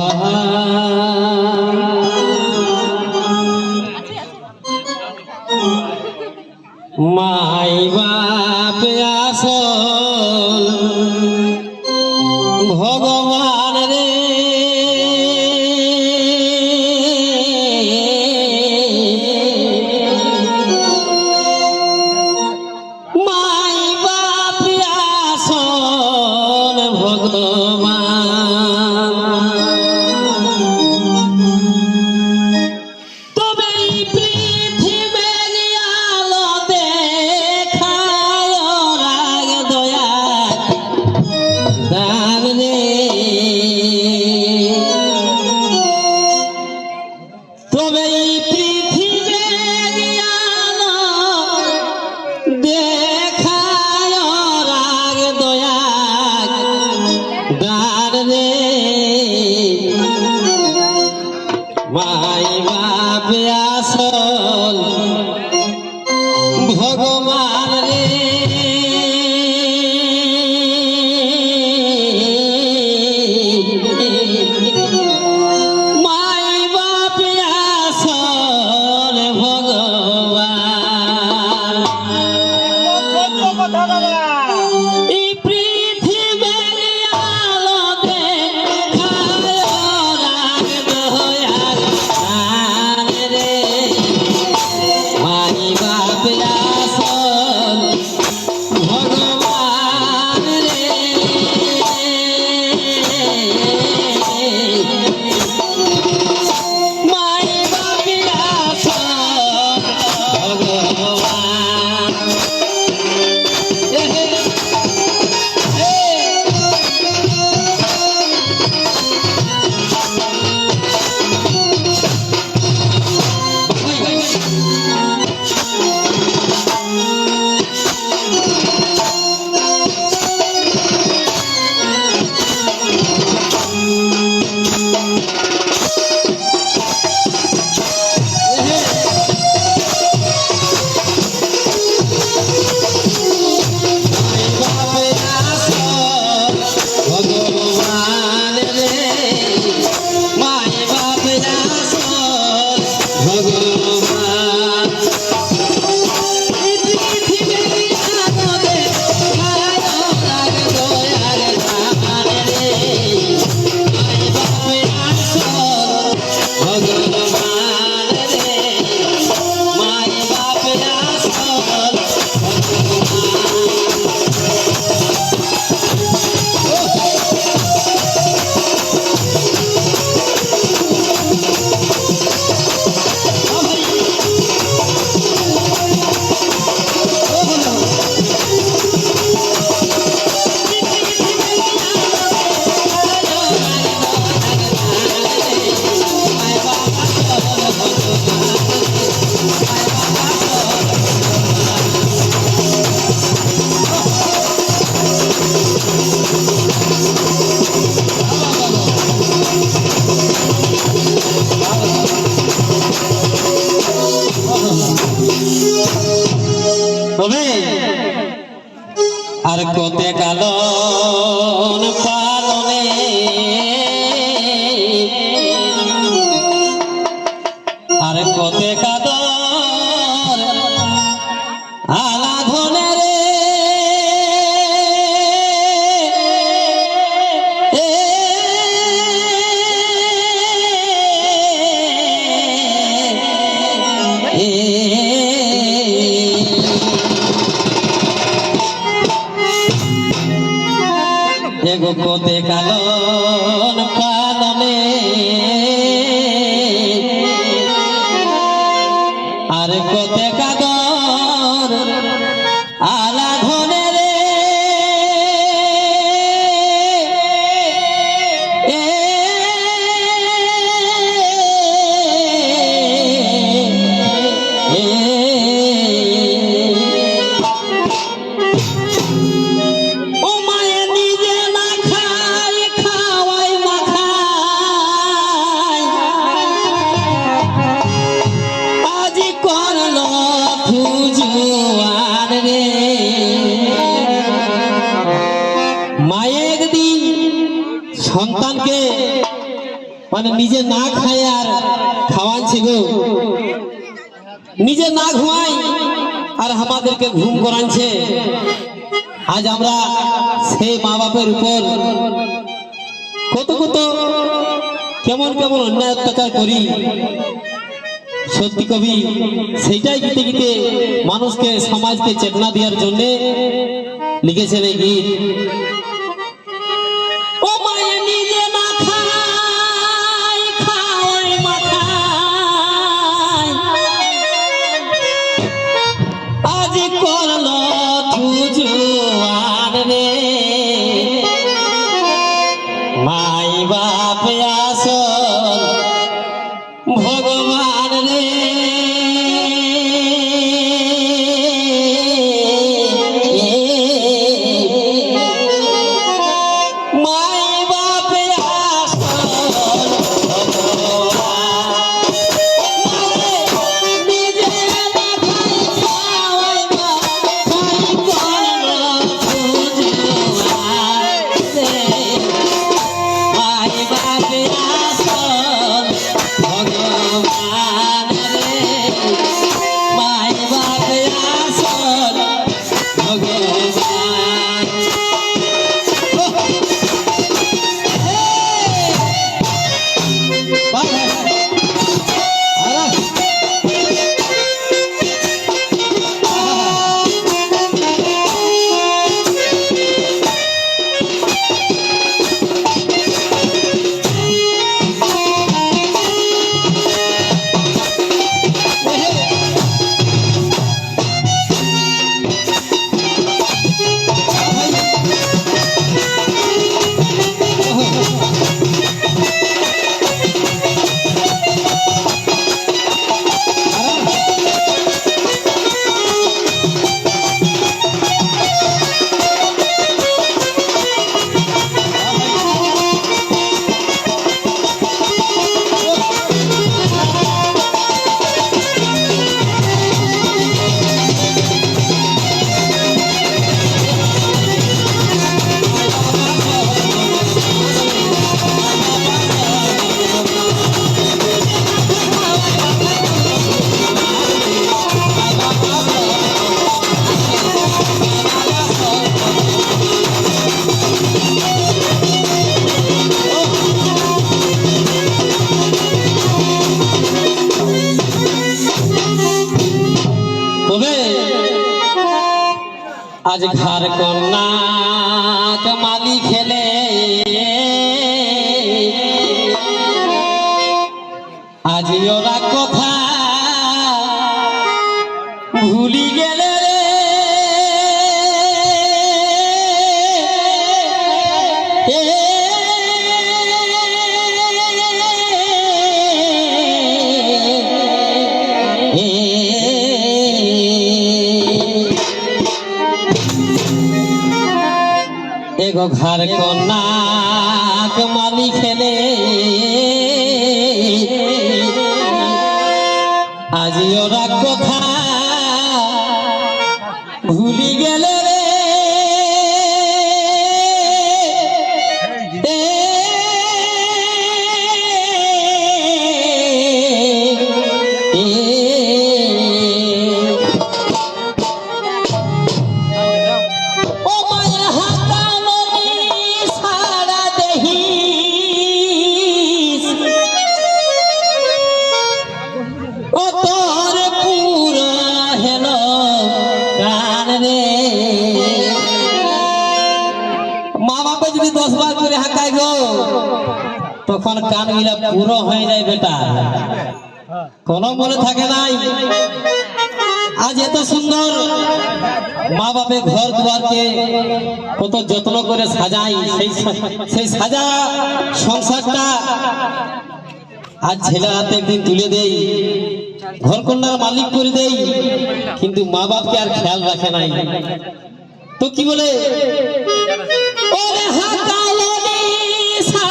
হা আর কত কালন পালনে কোতে মায়ে একদিন সন্তানকে মানে নিজে না খায় আর খাওয়াচ্ছে গো। নিজে না ঘুমাই আর আমাদেরকে ঘুম করাচ্ছে। আজ আমরা সেই মা বাপের উপর কত কত কেমন কেমন অন্যায় অত্যাচার করি। সত্যি কবি সেইটাই গীতে গীতে মানুষকে সমাজকে চেতনা দেওয়ার জন্যে লিখেছেন এই গীত। আজ ঘর কন্যা কামালি খেলে। আজ ওরা কথা ভুলি গেলে এগো ঘর কন্যাক মালি খেলে। আজি ওরা কথা ভুলি গেলে তখন কান মিলা পুরো হয়ে যায় বেটা। কোনো মনে থাকে নাই? আজ এত সুন্দর মা বাপে ঘর দুয়ারকে কত যত্ন করে সাজাই সেই সেই সাজা সংসারটা আজ ছেলে হাতে একদিন তুলে দেই ঘর কন্যার মালিক করে দেই কিন্তু মা বাপকে আর খেয়াল রাখে নাই। তো কি বলে? ওরে হাকালো নি সা